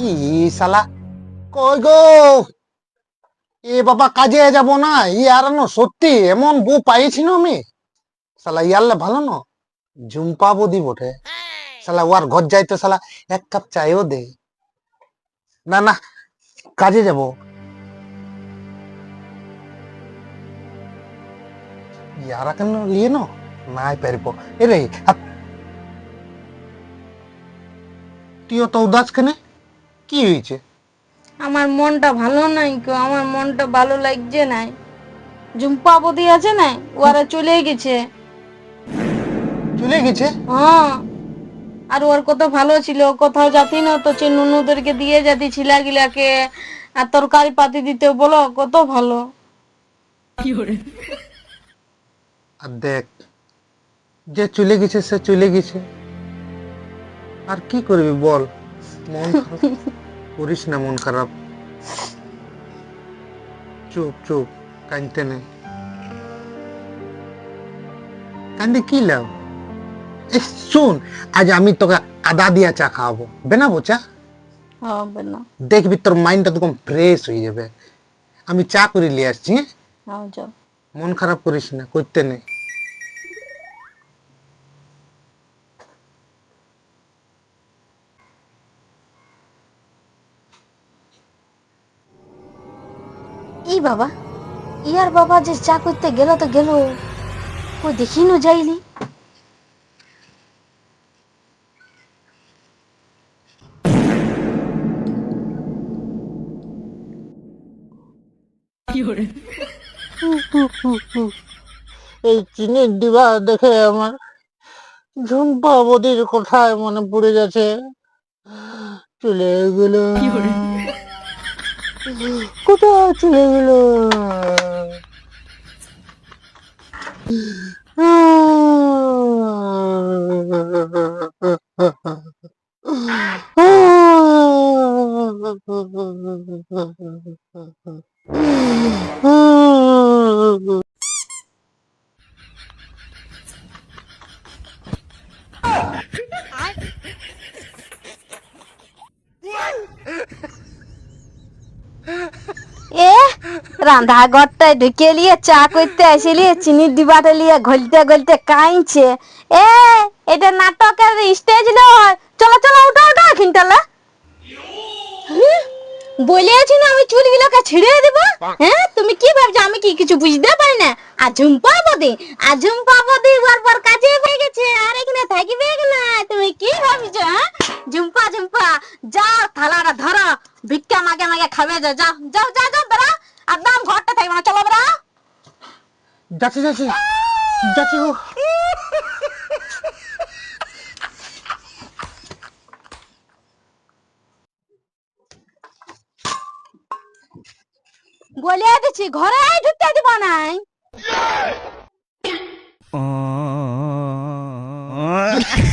ই শালা? কই গো? এ বাবা কাজে যাব না, ই আর ন, সত্যি, এমন বউ পাইছি না আমি। শালা ইয়ারলে ভালো না? ঝুম্পা বদি বটে। শালা ওয়ার ঘর যাইতে শালা, এক কাপ চাইও দে। না না, কাজে যাব। ইয়ারা কেন লিয়ে ন নাই পারিব। এ রে হাত- তুইও তো উদাস কেনে? কি হয়েছে? আমার মনটা ভালো নাই গো আমার মনটা ভালো লাগছে নাই। ঝুম্পা বদি আছে না ওরা চলে গেছে। চলে গেছে? হ্যাঁ। আর ওর কত ভালো ছিল কোথাও যাতি না তো নুনুদেরকে দিয়ে যাতি ছিলাগিলাকে আর তরকারি পাতি দিতে বলো কত ভালো। আর দেখ যে চলে গেছে সে চলে গেছে। আর কি করবি বল? মন করিস না মন খারাপ। চুপ চুপ কাঁদতে নেই কান্দে কি লাভ? শোন আজ আমি তোকে আদা দিয়া চা খাওয়াবো। বেনাবো চা? না দেখবি তোর মাইন্ডটা তখন ফ্রেশ হয়ে যাবে। আমি চা করে নিয়ে আসছি হ্যাঁ? হ্যাঁ মন খারাপ করিস না করতে নেই ই বাবা? ইয়ার বাবা যে চা করতে গেল তো গেল। ও দেখিনো যাইলি এই চিনির ডিবা দেখে আমার ঝুম্পা বদির কোথায় মনে পড়ে গেছে। চলে গেল। কোথায় চলে গেল এ রান্ধা ঘরটায় ঢুকে লিয়ে চা করতে আসিলি চিনির ডিবাটা লিয়ে ঘলতে গলতে কাইছে এ, এটা নাটকের স্টেজ নয় চলো চলো, উঠো উঠো খিনটালা বলে আছি না আমি চুলগুলোকে ছিঁড়ে দেব? হ্যাঁ তুমি কি ভাবছ? আমি কি কিছু বুঝতে পারি না? আর ঝুম্পা বদি আর ঝুম্পা বদি বারবার কাছে হয়ে গেছে, আর এখানে থাকিবে না তুমি কি ভাবছ হ্যাঁ? ঝুম্পা ঝুম্পা, যাও, থালাটা ধরো। ভিক্ষা মাগে মাগে খাবে, যাও যাও যাও যাও বেড়া একদম ঘরটা থাকবে না চলো আমরা। যাচ্ছি যাচ্ছি। যাচ্ছি বলিয়া দিচ্ছি ঘরে ঢুকতে দিব নাই। Oh.